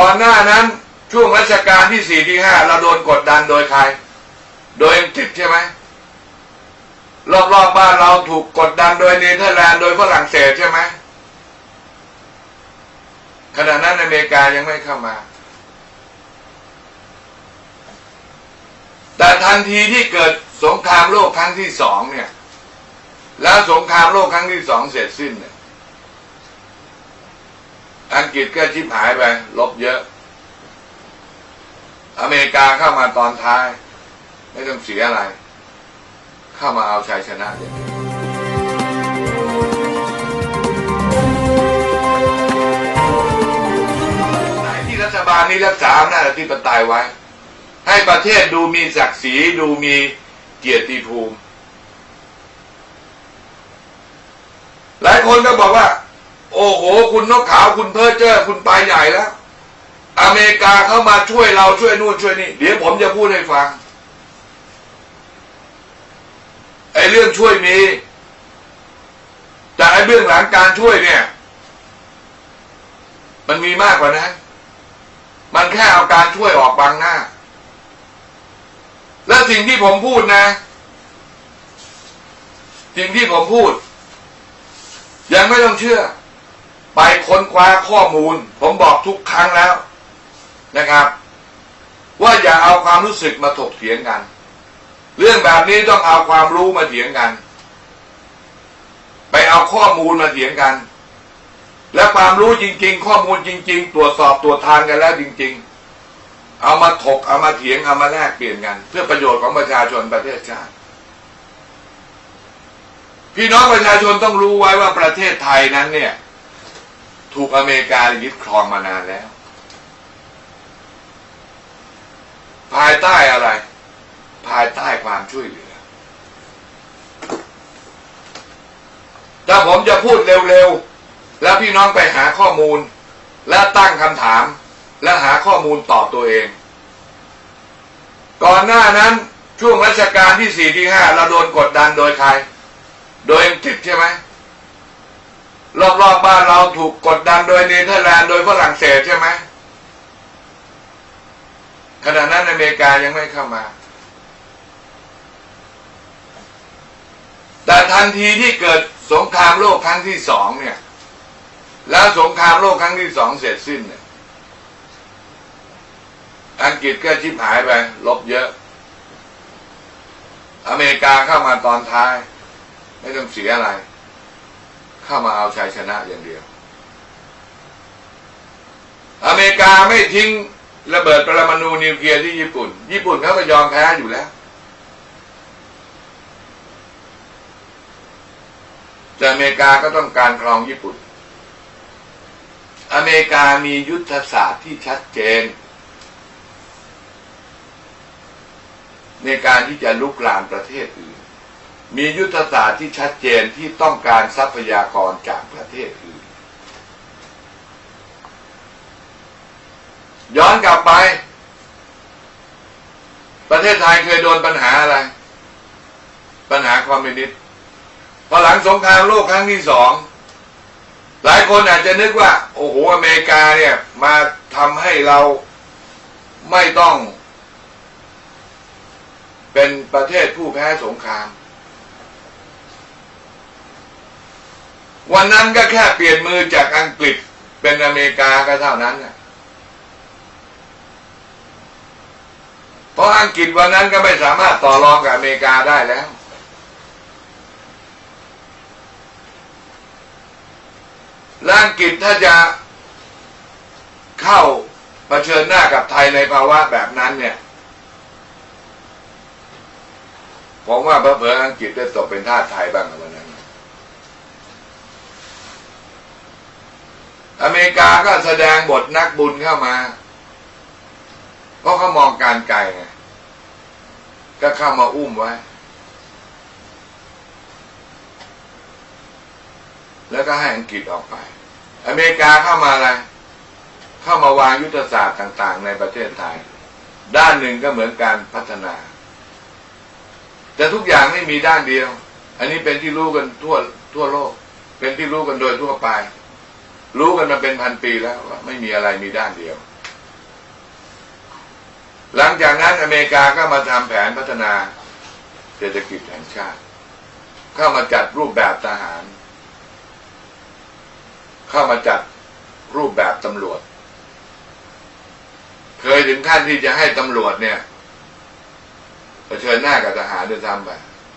ก่อนหน้านั้นช่วงรัชกาลที่สี่ที่ห้าเราโดนกดดันโดยใคร โดยอังกฤษใช่ไหมรอบๆบบ้านเราถูกกดดันโดยเนเธอร์แลนด์โดยฝรั่งเศสใช่ไหมขณะนั้นอเมริกายังไม่เข้ามา แต่ทันทีที่เกิดสงครามโลกครั้งที่สองเนี่ย แล้วสงครามโลกครั้งที่สองเสร็จสิ้นเนี่ย อังกฤษก็ชิบหายไป ลบเยอะ อเมริกาเข้ามาตอนท้าย ไม่ต้องเสียอะไร เข้ามาเอาชัยชนะอย่างเดียวไหนที่รัฐบาลนี้รักษาอำนาจอธิปไตยไว้ ให้ประเทศดูมีศักดิ์ศรีดูมีเกียรติภูมิ หลายคนก็บอกว่า โอ้โห คุณนกขาวคุณเพ้อเจ้อคุณไปใหญ่แล้ว อเมริกาเข้ามาช่วยเราช่วยนู่นช่วยนี่เดี๋ยวผมจะพูดให้ฟังไอ้เรื่องช่วยมี แต่ไอ้เบื้องหลังการช่วยเนี่ย มันมีมากกว่านั้นมันแค่เอาการช่วยออกบางหน้า และสิ่งที่ผมพูดนะ สิ่งที่ผมพูด ยังไม่ต้องเชื่อ ไปค้นคว้าข้อมูล ผมบอกทุกครั้งแล้วนะครับ ว่าอย่าเอาความรู้สึกมาถกเถียงกัน เรื่องแบบนี้ต้องเอาความรู้มาเถียงกัน ไปเอาข้อมูลมาเถียงกัน และความรู้จริง ๆ ข้อมูลจริง ๆ ตรวจสอบตรวจทานกันแล้วจริง ๆ เอามาถกเอามาเถียงเอามาแลกเปลี่ยนกัน เพื่อประโยชน์ของประชาชนประเทศชาติพี่น้องประชาชนต้องรู้ไว้ว่าประเทศไทยนั้นเนี่ย ถูกอเมริกายึดครองมานานแล้ว ภายใต้อะไร ภายใต้ความช่วยเหลือ ถ้าผมจะพูดเร็วๆ แล้วพี่น้องไปหาข้อมูล และตั้งคำถาม และหาข้อมูลตอบตัวเอง ก่อนหน้านั้นช่วงรัชกาลที่สี่ที่ห้าเราโดนกดดันโดยใคร โดยอังกฤษใช่ไหม รอบๆบบ้านเราถูกกดดันโดยเนเธอร์แลนด์โดยฝรั่งเศสใช่ไหมขณะนั้นอเมริกายังไม่เข้ามา แต่ทันทีที่เกิดสงครามโลกครั้งที่สองเนี่ย แล้วสงครามโลกครั้งที่สองเสร็จสิ้นเนี่ยอังกฤษก็ชิบหายไป ลบเยอะ อเมริกาเข้ามาตอนท้าย ไม่ต้องเสียอะไร เข้ามาเอาชัยชนะอย่างเดียว อเมริกาไม่ทิ้งระเบิดปรมาณูนิวเคลียร์ที่ญี่ปุ่น ญี่ปุ่นเขาก็ยอมแพ้อยู่แล้ว แต่อเมริกาก็ต้องการครองญี่ปุ่น อเมริกามียุทธศาสตร์ที่ชัดเจน ในการที่จะลุกลามประเทศอื่น มียุทธศาสตร์ที่ชัดเจนที่ต้องการทรัพยากรจากประเทศอื่นย้อนกลับไป ประเทศไทยเคยโดนปัญหาอะไร ปัญหาคอมมิวนิสต์พอหลังสงครามโลกครั้งที่สอง หลายคนอาจจะนึกว่า โอ้โห อเมริกาเนี่ยมาทำให้เราไม่ต้อง เป็นประเทศผู้แพ้สงคราม วันนั้นก็แค่เปลี่ยนมือจากอังกฤษเป็นอเมริกาก็เท่านั้นนะเพราะอังกฤษวันนั้นก็ไม่สามารถต่อรองกับอเมริกาได้แล้ว และอังกฤษถ้าจะเข้าเผชิญหน้ากับไทยในภาวะแบบนั้นเนี่ย ผมว่าเผลออังกฤษจะตกเป็นทาสไทยบ้างวันนั้น อเมริกาก็แสดงบทนักบุญเข้ามาเพราะเขามองการไกลไงก็เข้ามาอุ้มไว้ แล้วก็ให้อังกฤษออกไป อเมริกาเข้ามาอะไร เข้ามาวางยุทธศาสตร์ต่าง ๆ ในประเทศไทย ด้านหนึ่งก็เหมือนการพัฒนา แต่ทุกอย่างไม่มีด้านเดียว อันนี้เป็นที่รู้กันทั่วทั่วโลก เป็นที่รู้กันโดยทั่วไป รู้กันมาเป็นพันปีแล้วว่าไม่มีอะไรมีด้านเดียว หลังจากนั้นอเมริกาก็มาทำแผนพัฒนาเศรษฐกิจแห่งชาติ เข้ามาจัดรูปแบบทหาร เข้ามาจัดรูปแบบตำรวจ เคยถึงขั้นที่จะให้ตำรวจเนี่ยเผชิญหน้ากับทหารด้วยซ้ำไป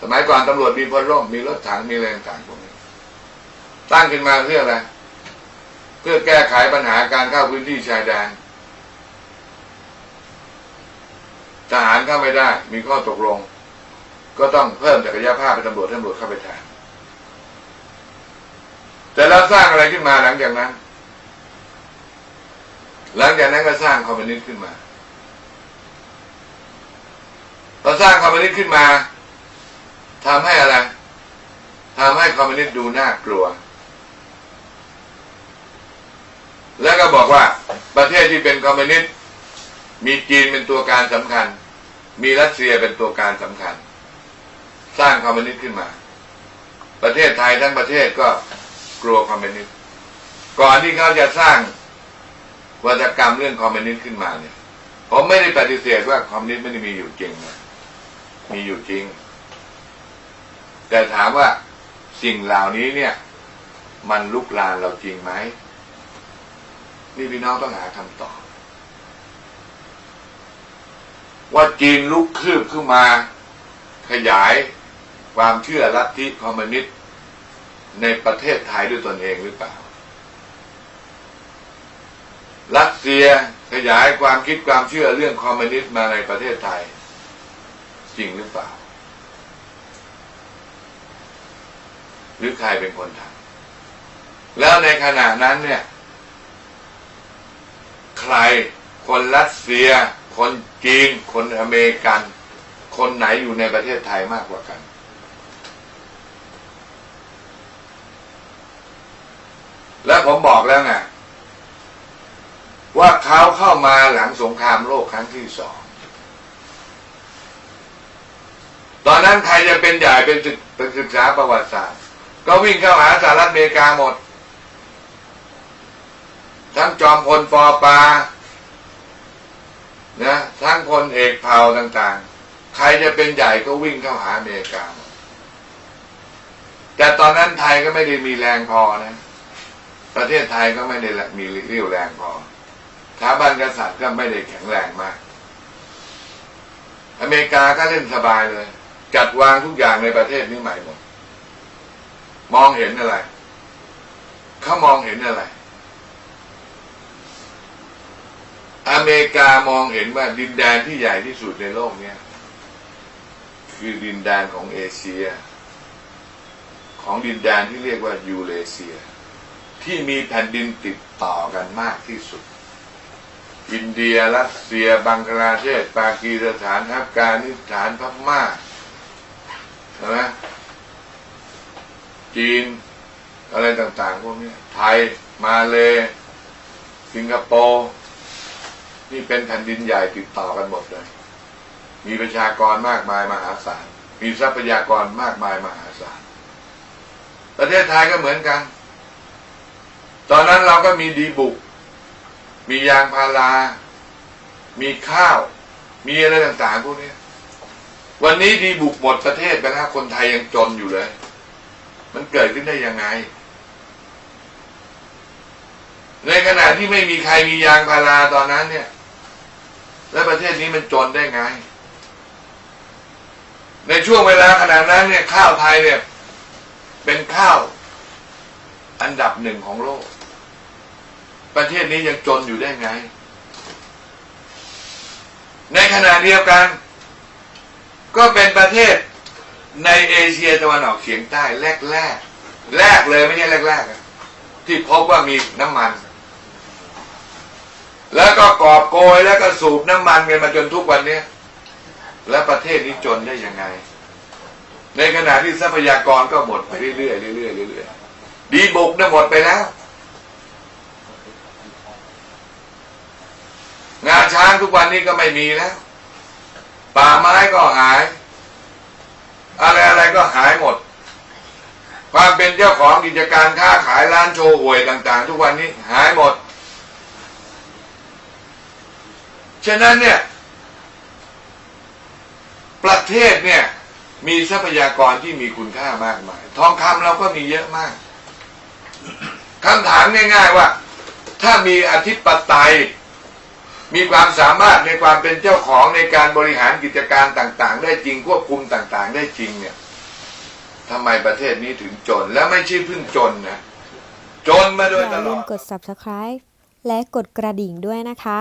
สมัยก่อนตำรวจมีพลร่มมีรถถังมีแรงต่างพวกนี้ตั้งขึ้นมาเพื่ออะไร พื่อแก้ไขปัญหาการเข้าพื้นที่ชายแดนทหารเข้าไม่ได้ มีข้อตกลง ก็ต้องเพิ่มศักยภาพเป็นตำรวจตำรวจเข้าไปแทนแต่เราสร้างอะไรขึ้นมาหลังจากนั้น หลังจากนั้นก็สร้างคอมมิวนิสต์ขึ้นมาเราสร้างคอมมิวนิสต์ขึ้นมาทำให้อะไรทำให้คอมมิวนิสต์ดูน่ากลัว แล้วก็บอกว่าประเทศที่เป็นคอมมิวนิสต์มีจีนเป็นตัวการสำคัญ มีรัสเซียเป็นตัวการสำคัญ สร้างคอมมิวนิสต์ขึ้นมา ประเทศไทยทั้งประเทศก็กลัวคอมมิวนิสต์ก่อนที่เขาจะสร้างวัตกรรมเรื่องคอมมิวนิสต์ขึ้นมาเนี่ยผมไม่ได้ปฏิเสธว่าคอมมิวนิสต์ไม่ได้มีอยู่จริงนะมีอยู่จริง แต่ถามว่าสิ่งเหล่านี้เนี่ย มันลุกลานเราจริงไหม นี่พี่น้องต้องหาคำตอบ ว่าจีนลุกคืบขึ้นมา ขยายความเชื่อลัทธิคอมมิวนิสต์ในประเทศไทยด้วยตนเองหรือเปล่า รัสเซียขยายความคิดความเชื่อเรื่องคอมมิวนิสต์มาในประเทศไทย จริงหรือเปล่า หรือใครเป็นคนทำแล้วในขณะนั้นเนี่ย ใคร คนรัสเซีย คนจีน คนอเมริกัน คนไหนอยู่ในประเทศไทยมากกว่ากันแล้วผมบอกแล้วไงว่าเขาเข้ามาหลังสงครามโลกครั้งที่สอง ตอนนั้นใครจะเป็นใหญ่เป็นศึกเป็นศึกษาประวัติศาสตร์ ก็วิ่งเข้าหาสหรัฐอเมริกาหมด ทั้งจอมพลปอปานะทั้งพลเอกเผ่าต่างๆ ใครจะเป็นใหญ่ก็วิ่งเข้าหาอเมริกาหมดแต่ตอนนั้นไทยก็ไม่ได้มีแรงพอนะ ประเทศไทยก็ไม่ได้มีเรี่ยวแรงพอสถาบันกษัตริย์ก็ไม่ได้แข็งแรงมาก อเมริกาก็เล่นสบายเลย จัดวางทุกอย่างในประเทศนี้ใหม่หมด มองเห็นอะไร เขามองเห็นอะไร เมริกามองเห็นว่าดินแดนที่ใหญ่ที่สุดในโลกเนี้ยคือดินแดนของเอเชีย ของดินแดนที่เรียกว่ายูเรเซีย ที่มีแผ่นดินติดต่อกันมากที่สุด อินเดียรัสเซีย บังกลาเทศปากีสถานอัฟกานิสถานพม่าใช่ไหมจีน อะไรต่างๆพวกนี้ไทย มาเลสิงคโปร์ นี่เป็นแผ่นดินใหญ่ติดต่อกันหมดเลย มีประชากรมากมายมหาศาล มีทรัพยากรมากมายมหาศาล ประเทศไทยก็เหมือนกัน ตอนนั้นเราก็มีดีบุก มียางพารา มีข้าว มีอะไรต่างๆพวกนี้ วันนี้ดีบุกหมดประเทศไปแล้วคนไทยยังจนอยู่เลย มันเกิดขึ้นได้ยังไงในขณะที่ไม่มีใครมียางพาราตอนนั้นเนี่ย แล้วประเทศนี้มันจนได้ไง ในช่วงเวลาขณะนั้นเนี่ยข้าวไทยเนี่ย เป็นข้าวอันดับหนึ่งของโลก ประเทศนี้ยังจนอยู่ได้ไง ในขณะเดียวกัน ก็เป็นประเทศในเอเชียตะวันออกเฉียงใต้แรกแรกแรกเลยไม่ใช่แรกแรกๆอะที่พบว่ามีน้ำมัน แล้วก็กอบโกยแล้วก็สูบน้ำมันกันมาจนทุกวันเนี้ยแล้วประเทศนี้จนได้ยังไง ในขณะที่ทรัพยากรก็หมดไปเรื่อยๆเรื่อยๆเรื่อยๆดีบุกน่ะหมดไปแล้ว งาช้างทุกวันนี้ก็ไม่มีแล้ว ป่าไม้ก็หาย อะไรอะไรก็หายหมด ความเป็นเจ้าของกิจการค้าขายร้านโชว์หวยต่าง ๆ ทุกวันนี้หายหมด ฉะนั้นเนี่ย ประเทศเนี่ย มีทรัพยากรที่มีคุณค่ามากมาย ทองคำเราก็มีเยอะมากคำถามง่ายๆว่า ถ้ามีอธิปไตย มีความสามารถในความเป็นเจ้าของในการบริหารกิจการต่าง ๆ ได้จริงควบคุมต่าง ๆ ได้จริงเนี่ยทำไมประเทศนี้ถึงจน แล้วไม่ใช่เพิ่งจนนะจนมาโดยอตย่าลลือมดกด subscribe และกดกระดิ่งด้วยนะคะ